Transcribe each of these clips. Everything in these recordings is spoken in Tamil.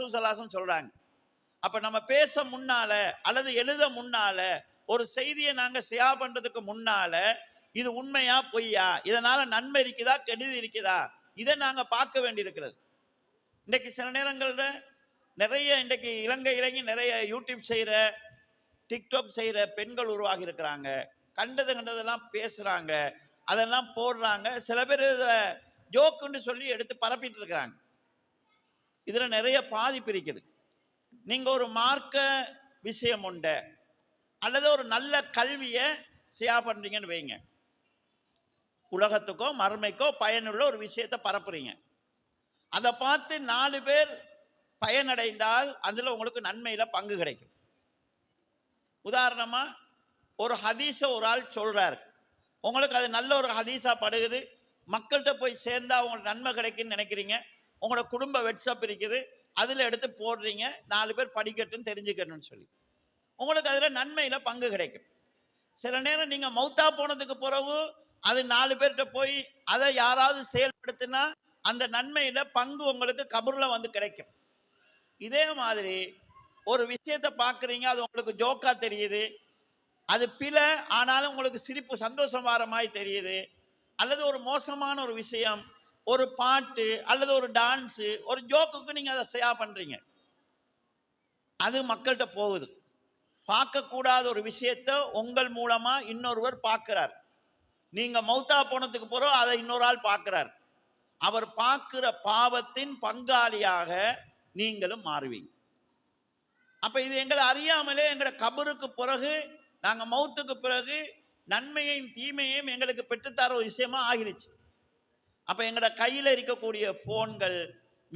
ரசூசலாசம் சொல்றாங்க. அப்போ நம்ம பேச முன்னால அல்லது எழுத முன்னால ஒரு செய்தியை நாங்கள் ஷேர் பண்றதுக்கு முன்னால இது உண்மையா பொய்யா? இதனால நன்மை இருக்குதா? கெடுதி இருக்குதா? இதை நாங்க பார்க்க வேண்டியிருக்கிறது. இன்றைக்கு சில நேரங்களில் நிறைய இன்றைக்கு இலங்கை இலங்கை நிறைய யூடியூப் செய்யற டிக்டாக் செய்யற பெண்கள் உருவாகி இருக்கிறாங்க. கண்டது கண்டதெல்லாம் பேசுறாங்க. அதெல்லாம் போடுறாங்க. சில பேர் இதை ஜோக்குன்னு சொல்லி எடுத்து பரப்பிட்டு இருக்கிறாங்க. இதில் நிறைய பாதிப்பு இருக்குது நீங்கள் ஒரு மார்க்க விஷயம் உண்டு அல்லது ஒரு நல்ல கல்வியை சியா பண்ணுறீங்கன்னு வைங்க. உலகத்துக்கோ மறுமைக்கோ பயனுள்ள ஒரு விஷயத்தை பரப்புறீங்க. அதை பார்த்து நாலு பேர் பயனடைந்தால் அதில் உங்களுக்கு நன்மையில் பங்கு கிடைக்கும். உதாரணமாக ஒரு ஹதீஸை ஒரு ஆள் சொல்கிறார் உங்களுக்கு அது நல்ல ஒரு ஹதீஸாக படுகுது. மக்கள்கிட்ட போய் சேர்ந்தா உங்களுக்கு நன்மை கிடைக்குன்னு நினைக்கிறீங்க. உங்களோட குடும்ப வெட்ஸ்அப் இருக்குது. அதில் எடுத்து போடுறீங்க. நாலு பேர் படிக்கட்டும் தெரிஞ்சுக்கணும்னு சொல்லி. உங்களுக்கு அதில் நன்மையில் பங்கு கிடைக்கும். சில நேரம் நீங்கள் மௌத்தா போனதுக்கு பிறகு அது நாலு பேர்கிட்ட போய் அதை யாராவது செயல்படுத்தினா அந்த நன்மையில் பங்கு உங்களுக்கு கபூரில் வந்து கிடைக்கும். இதே மாதிரி ஒரு விஷயத்தை பார்க்குறீங்க அது உங்களுக்கு ஜோக்கா தெரியுது. அது பிழை ஆனாலும் உங்களுக்கு சிரிப்பு சந்தோஷம் வர மாதிரி தெரியுது. அல்லது ஒரு மோசமான ஒரு விஷயம் ஒரு பாட்டு அல்லது ஒரு டான்ஸு ஒரு ஜோக்குக்கு நீங்கள் அதை செய்யா பண்ணுறீங்க அது மக்கள்கிட்ட போகுது. பார்க்கக்கூடாத ஒரு விஷயத்த உங்கள் மூலமாக இன்னொருவர் பார்க்குறார். நீங்கள் மௌத்தா போனதுக்கு போகிறோம் அதை இன்னொரு ஆள் பார்க்குறார். அவர் பார்க்குற பாவத்தின் பங்காளியாக நீங்களும் மாறுவீங்க. அப்போ இது எங்களை அறியாமலே எங்களை கபருக்கு பிறகு நாங்கள் மௌத்துக்கு பிறகு நன்மையையும் தீமையையும் எங்களுக்கு பெற்றுத்தர ஒரு விஷயமா ஆகிருச்சு. அப்போ எங்களோட கையில் இருக்கக்கூடிய ஃபோன்கள்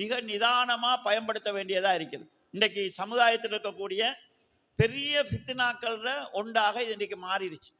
மிக நிதானமாக பயன்படுத்த வேண்டியதாக இருக்குது. இன்றைக்கு சமுதாயத்தில் இருக்கக்கூடிய பெரிய ஃபித்னாக்கள்ற ஒன்றாக இது இன்றைக்கு மாறிடுச்சு.